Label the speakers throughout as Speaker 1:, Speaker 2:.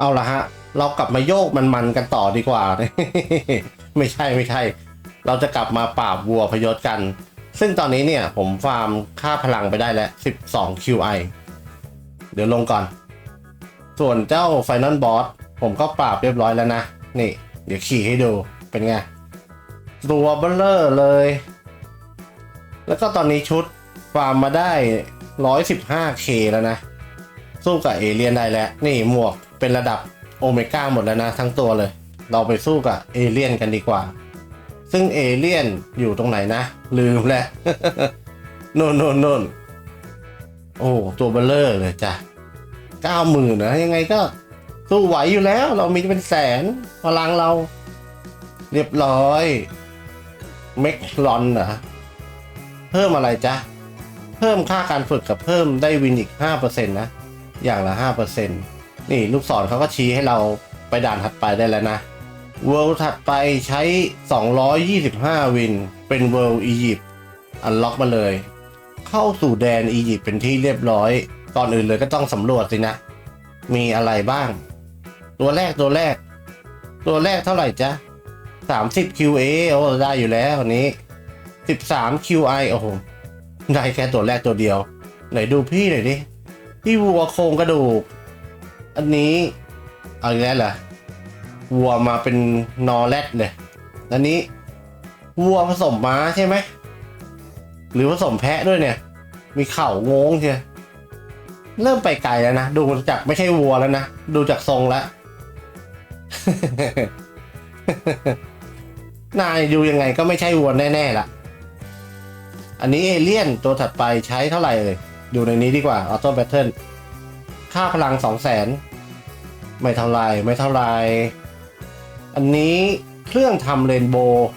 Speaker 1: เอาละฮะ เรากลับมาโยกมันๆกันต่อดีกว่า ไม่ใช่ไม่ใช่ เราจะกลับมาปราบวัวพยศกัน ซึ่งตอนนี้เนี่ยผมฟาร์มค่าพลังไปได้แล้ว 12 QI เดี๋ยวลงก่อน ส่วนเจ้า Final Boss ผมก็ปราบเรียบร้อยแล้วนะ นี่ เดี๋ยวขี่ให้ดูเป็นไงตัวเบลเลอร์เลย แล้วก็ตอนนี้ชุดฟาร์มมาได้ 115K แล้วนะ สู้กับเอเลียนได้แล้ว นี่หมวก เป็นระดับโอเมก้าหมดแล้วนะทั้งตัวเลย เราไปสู้กับเอเลียนกันดีกว่า ซึ่งเอเลียนอยู่ตรงไหนนะ ลืมแล้วโน่นโน่นโน่นโอ้ตัวเบลเลอร์เลยจ้ะเก้าหมื่นนะยังไงก็สู้ไหวอยู่แล้ว เรามีเป็นแสนพลังเรา เรียบร้อยเมกลอนเหรอเพิ่มอะไรจ๊ะ เพิ่มค่าการฝึกกับเพิ่มได้วินอีก5%นะ อย่างละ 5% นี่ลูกศรเขาก็ชี้ให้เราไปด่านถัดไปได้แล้วนะเวิลด์ถัดไปใช้ 225 วิน เป็นเวิลด์อียิปต์อันล็อกมาเลย เข้าสู่แดนอียิปต์เป็นที่เรียบร้อย ก่อนอื่นเลยก็ต้องสำรวจสินะ มีอะไรบ้าง ตัวแรกตัวแรก ตัวแรกเท่าไหร่จ๊ะ 30 QA โอ้ได้อยู่แล้วอันนี้ 13 QI โอ้โห ได้แค่ตัวแรกตัวเดียว ไหนดูพี่หน่อยดิพี่วัวโครงกระดูก อันนี้เอาอีกแล้วเหรอวัวมาเป็นนอแรดเลยอันนี้วัวผสมม้าใช่ไหม หรือผสมแพะด้วยเนี่ย มีเข่างงเชียเริ่มไปไกลแล้วนะ ดูจากไม่ใช่วัวแล้วนะ ดูจากทรงแล้ว นายดูยังไงก็ไม่ใช่วัวแน่ๆล่ะ อันนี้เอเลี่ยนตัวถัดไปใช้เท่าไหร่เลย ดูในนี้ดีกว่าออโต้แบทเทิล ค่าพลังสองแสนไม่เท่าไรไม่เท่าไร อันนี้เครื่องทำเรนโบว์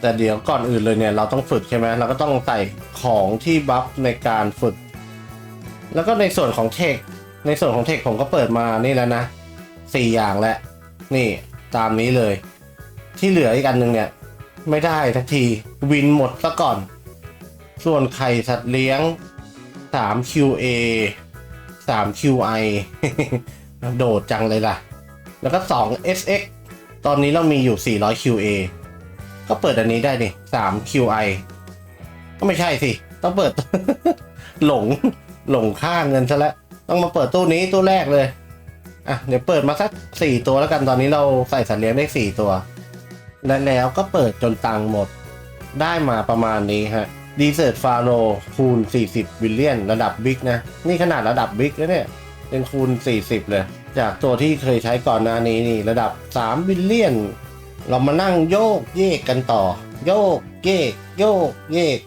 Speaker 1: แต่เดี๋ยวก่อนอื่นเลยเนี่ยเราต้องฝึกใช่ไหมเราก็ต้องใส่ของที่บัฟในการฝึก แล้วก็ในส่วนของเทค ในส่วนของเทคผมก็เปิดมานี่แล้วนะสี่อย่างแล้วนี่ตามนี้เลย ที่เหลืออีกอันหนึ่งเนี่ย ไม่ได้ทักทีวินหมดซะก่อน ส่วนไข่สัตว์เลี้ยง 3 QA 3 QI โดดจังเลยล่ะ แล้วก็ 2 SX ตอนนี้เรามีอยู่ 400 QA ก็เปิดอันนี้ได้นี่3 QI ก็ไม่ใช่สิ ต้องเปิด หลงหลงค่าเงินซะแล้ว ต้องมาเปิดตู้นี้ตู้แรกเลย อะ เดี๋ยวเปิดมาสัก 4 ตัวแล้วกันตอนนี้เราใส่สัตว์เลี้ยงได้ 4 ตัว และแล้วก็เปิดจนตังค์หมดได้มาประมาณนี้ฮะ ดีเซอร์ฟาโรคูณ 40 บิลเลียน ระดับบิ๊กนะ นี่ขนาดระดับบิ๊กแล้วเนี่ยเป็นคูณ 40 เลย จากตัวที่เคยใช้ก่อนหน้านี้นี่ระดับ 3 บิลเลียน เรามานั่งโยกเยกกันต่อ โยกเยกโยกเยก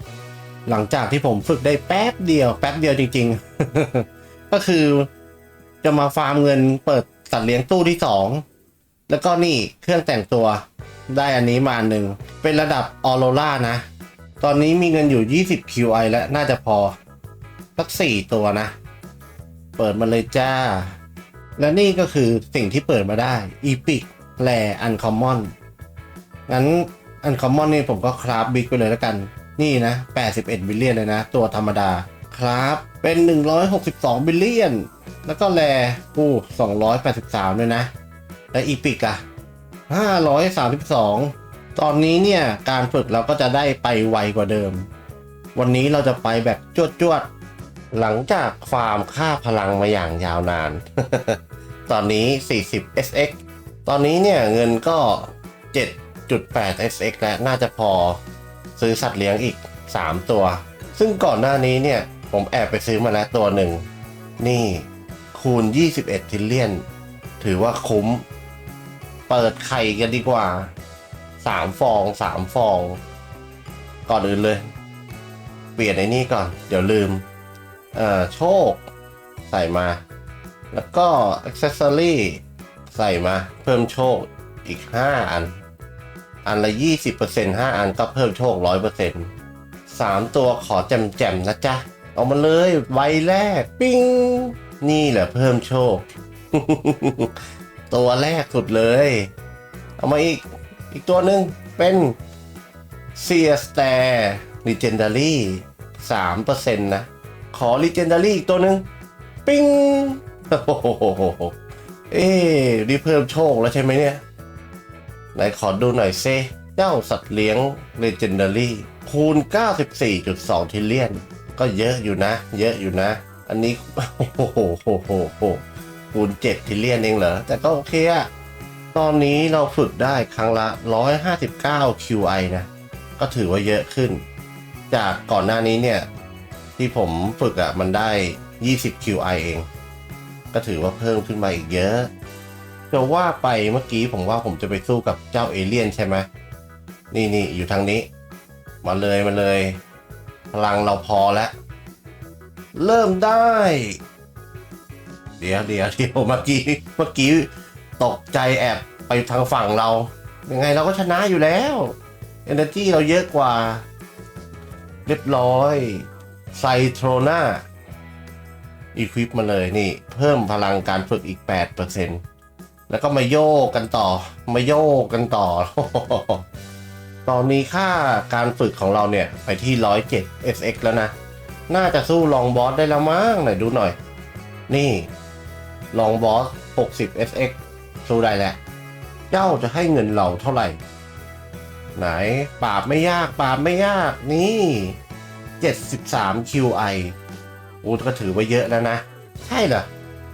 Speaker 1: หลังจากที่ผมฝึกได้แป๊บเดียว แป๊บเดียวจริง ๆ ก็คือจะมาฟาร์มเงินเปิดสัตว์เลี้ยงตู้ที่ 2 แล้วก็นี่เครื่องแต่งตัวได้อันนี้มาหนึ่ง เป็นระดับออโรล่านะ ตอนนี้มีเงินอยู่ 20 QI แล้ว น่าจะพอ สัก 4 ตัวนะ เปิดมาเลยจ้า และนี่ก็คือสิ่งที่เปิดมาได้ Epic แลอันคอมมอนงั้นอันคอมมอนนี่ผมก็คราฟบิ๊กไปเลยแล้วกัน นี่นะ 81 บิลเลียนเลยนะ ตัวธรรมดาครับเป็น 162 บิลเลียน แล้วก็แลกู283 ด้วยนะ และอีพิกอะ532 ตอนนี้เนี่ยการฝึกเราก็จะได้ไปไวกว่าเดิม วันนี้เราจะไปแบบจวดจวดๆหลังจากฟาร์มค่าพลังมาอย่างยาวนาน ตอนนี้ 40 SX ตอนนี้เนี่ยเงินก็ 7.8 SX แล้วน่าจะพอซื้อสัตว์เลี้ยงอีก 3 ตัว ซึ่งก่อนหน้านี้เนี่ยผมแอบไปซื้อมาแล้วตัวหนึ่ง นี่คูณ 21ทิลเลียน ถือว่าคุ้ม เปิดไข่กันดีกว่า 3ฟอง3ฟอง ก่อนอื่นเลย เปลี่ยนไอ้นี่ก่อน เดี๋ยวลืม เอ่อ โชค ใส่มา แล้วก็อ c เซ s ซอรี่ใส่มา เพิ่มโชคอีก 5 อัน อันละ 20% 5 อันก็เพิ่มโชค 100% 3 ตัวขอแจมๆนะจ๊ะ เอามาเลยใบแรก ปิ้ง นี่แหละเพิ่มโชค ตัวแรกสุดเลย เอามาอีก อีกตัวหนึ่งเป็นเซียสแตร์ลีเจนดารี่สามเปอร์เซ็นต์นะ ขอลีเจนดารี่อีกตัวหนึ่งปิ้งโอ้โหเอ๊ะนี่เพิ่มโชคแล้วใช่ไหมเนี่ย ไหนขอดูหน่อยเซเจ้าสัตว์เลี้ยง Legendary คูณ 94.2ทิเลียน ก็เยอะอยู่นะ เยอะอยู่นะ อันนี้ โอ้โหโหโหโหคูณ7ทิเลียนเองเหรอ แต่ก็โอเคอะ ตอนนี้เราฝึกได้ครั้งละ 159 QI นะ ก็ถือว่าเยอะขึ้น จากก่อนหน้านี้เนี่ย ที่ผมฝึกอะมันได้ 20 QI เอง ก็ถือว่าเพิ่มขึ้นมาอีกเยอะ จะว่าไปเมื่อกี้ผมว่าผมจะไปสู้กับเจ้าเอเลี่ยนใช่ไหม นี่นี่อยู่ทางนี้ มาเลยมาเลย พลังเราพอแล้ว เริ่มได้ เดี๋ยวเดี๋ยวเดี๋ยวเมื่อกี้เมื่อกี้ ตกใจแอบไปทางฝั่งเรา ยังไงเราก็ชนะอยู่แล้ว Energy เราเยอะกว่า เรียบร้อยไซโทรนาอีควิปมาเลยนี่ เพิ่มพลังการฝึกอีก 8%แล้วก็มาโยกกันต่อ มาโยกกันต่อ ตอนนี้ค่าการฝึกของเราเนี่ย ไปที่ 107 SX แล้วนะ น่าจะสู้ลองบอสได้แล้วมั้งไหนดูหน่อย นี่ ลองบอส 60 SX สู้ได้แหละ เจ้าจะให้เงินเราเท่าไหร่ ไหนปราบไม่ยากปราบไม่ยากนี่73 QI โอ้ก็ถือว่าเยอะแล้วนะ ใช่เหรอ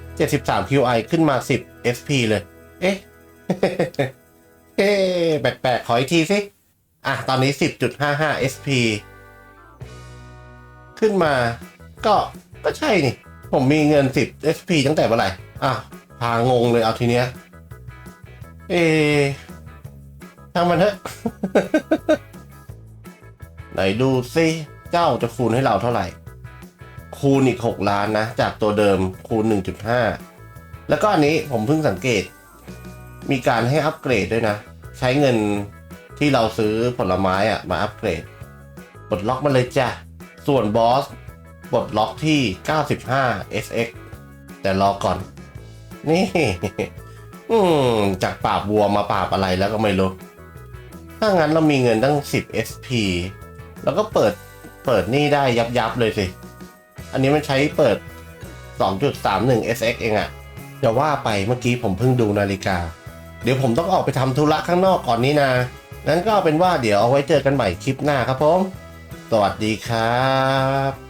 Speaker 1: 73 QI ขึ้นมา10 SP เลย เอ๊ะเอ๊ะแปลกๆขออีกทีสิอะ ตอนนี้ 10.55 SP ขึ้นมา ก็ ก็ใช่นี่ ผมมีเงิน 10 SP ตั้งแต่เมื่อไหร่ อะ พางงเลยเอาทีเนี้ย เอ๊ะช่างมันเถอะ ไหนดูซิเจ้าจะคูณให้เราเท่าไหร่ คูณอีก 6 ล้านนะ จากตัวเดิมคูณ 1.5 แล้วก็อันนี้ผมเพิ่งสังเกต มีการให้อัปเกรดด้วยนะ ใช้เงินที่เราซื้อผลไม้อะมาอัปเกรดปลดล็อกมันเลยจ้ะ ส่วนบอสปลดล็อกที่ 95 SX แต่รอก่อน นี่ อืม จากปราบวัวมาปราบอะไรแล้วก็ไม่รู้ ถ้างั้นเรามีเงินตั้ง 10 SP แล้วก็เปิดเปิดนี่ได้ยับยับเลยสิ อันนี้มันใช้เปิด 2.31 SX เองอะจะว่าไปเมื่อกี้ผมเพิ่งดูนาฬิกา เดี๋ยวผมต้องออกไปทำธุระข้างนอกก่อนนี้นะงั้นก็เป็นว่าเดี๋ยวเอาไว้เจอกันใหม่คลิปหน้าครับผม สวัสดีครับ